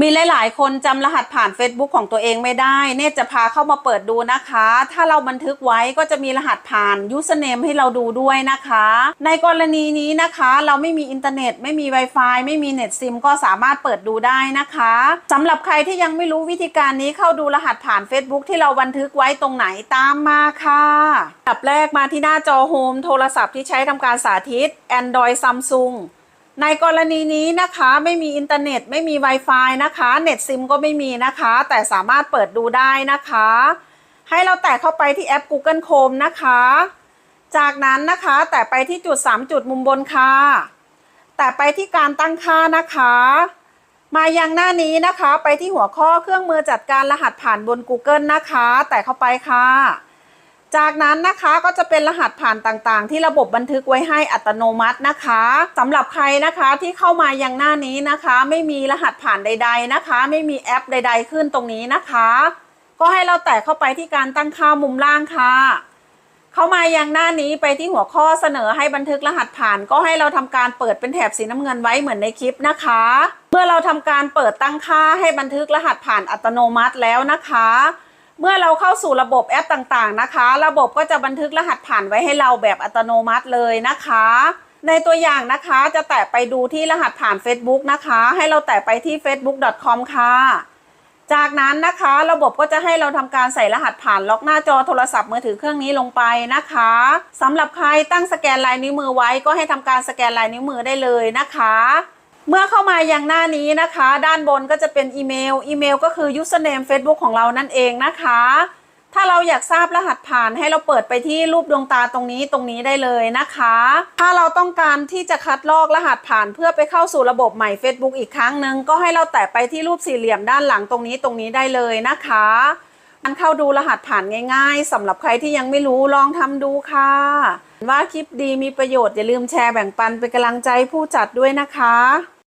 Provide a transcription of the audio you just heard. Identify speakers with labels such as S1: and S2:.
S1: มีหลาย ๆ คนจำรหัสผ่าน Facebook ของตัวเองไม่ได้ เนตจะพาเข้ามาเปิดดูนะคะ ถ้าเราบันทึกไว้ก็จะมีรหัสผ่าน username ให้เราดูด้วยนะคะ ในกรณีนี้นะคะ เราไม่มีอินเทอร์เน็ต ไม่มี Wi-Fi ไม่มีเน็ตซิมก็สามารถเปิดดูได้นะคะสำหรับใครที่ยังไม่รู้วิธีการนี้เข้าดูรหัสผ่าน Facebook ที่เราบันทึกไว้ตรงไหนตามมาค่ะอันดับแรกมาที่หน้าจอโฮมโทรศัพท์ที่ใช้ทำการสาธิต Android Samsung ในกรณีนี้นะคะไม่มีอินเทอร์เน็ตไม่มี Wi-Fi นะคะ เน็ตซิมก็ไม่มีนะคะ แต่สามารถเปิดดูได้นะคะ ให้เราแตะเข้าไปที่แอป Google Chrome นะคะ จากนั้นนะคะแตะไปที่จุด 3 จุดมุมบนค่ะ แตะไปที่การตั้งค่านะคะ มายังหน้านี้นะคะ ไปที่หัวข้อเครื่องมือจัดการรหัสผ่านบน Google นะคะ แตะเข้าไปค่ะ จากนั้นนะคะก็จะเป็นรหัสผ่านต่างๆ ที่ระบบบันทึกไว้ให้อัตโนมัตินะคะสำหรับใครนะคะที่เข้ามายังหน้านี้นะคะ ไม่มีรหัสผ่านใด ๆนะคะ ไม่มีแอปใด ๆ ขึ้นตรงนี้นะคะ ก็ให้เราแตะเข้าไปที่การตั้งค่ามุมล่างค่ะ เข้ามายังหน้านี้ไปที่หัวข้อเสนอให้บันทึกรหัสผ่าน ก็ให้เราทำการเปิดเป็นแถบสีน้ำเงินไว้เหมือนในคลิปนะคะ เมื่อเราทำการเปิดตั้งค่าให้บันทึกรหัสผ่านอัตโนมัติแล้วนะคะ เมื่อเราเข้าสู่ระบบแอปต่างๆนะคะ ระบบก็จะบันทึกรหัสผ่านไว้ให้เราแบบอัตโนมัติเลยนะคะ ในตัวอย่างนะคะจะแตะไปดูที่รหัสผ่าน Facebook นะคะ ให้เราแตะไปที่ facebook.com ค่ะ จากนั้นนะคะระบบก็จะให้เราทำการใส่รหัสผ่านล็อกหน้าจอโทรศัพท์มือถือเครื่องนี้ลงไปนะคะสำหรับใครตั้งสแกนลายนิ้วมือไว้ก็ให้ทำการสแกนลายนิ้วมือได้เลยนะคะ เมื่อเข้ามายังหน้านี้นะคะ ด้านบนก็จะเป็นอีเมล อีเมลก็คือ username Facebook ของเรานั่นเองนะคะ ถ้าเราอยากทราบรหัสผ่านให้เราเปิดไปที่รูปดวงตาตรงนี้ตรงนี้ได้เลยนะคะ ถ้าเราต้องการที่จะคัดลอกรหัสผ่านเพื่อไปเข้าสู่ระบบใหม่ Facebook อีกครั้งหนึ่งก็ให้เราแตะไปที่รูปสี่เหลี่ยมด้านหลังตรงนี้ตรงนี้ได้เลยนะคะการเข้าดูรหัสผ่านง่ายๆสำหรับใครที่ยังไม่รู้ลองทำดูค่ะ ว่าคลิปดีมีประโยชน์อย่าลืมแชร์แบ่งปันเป็นกำลังใจผู้จัดด้วยนะคะ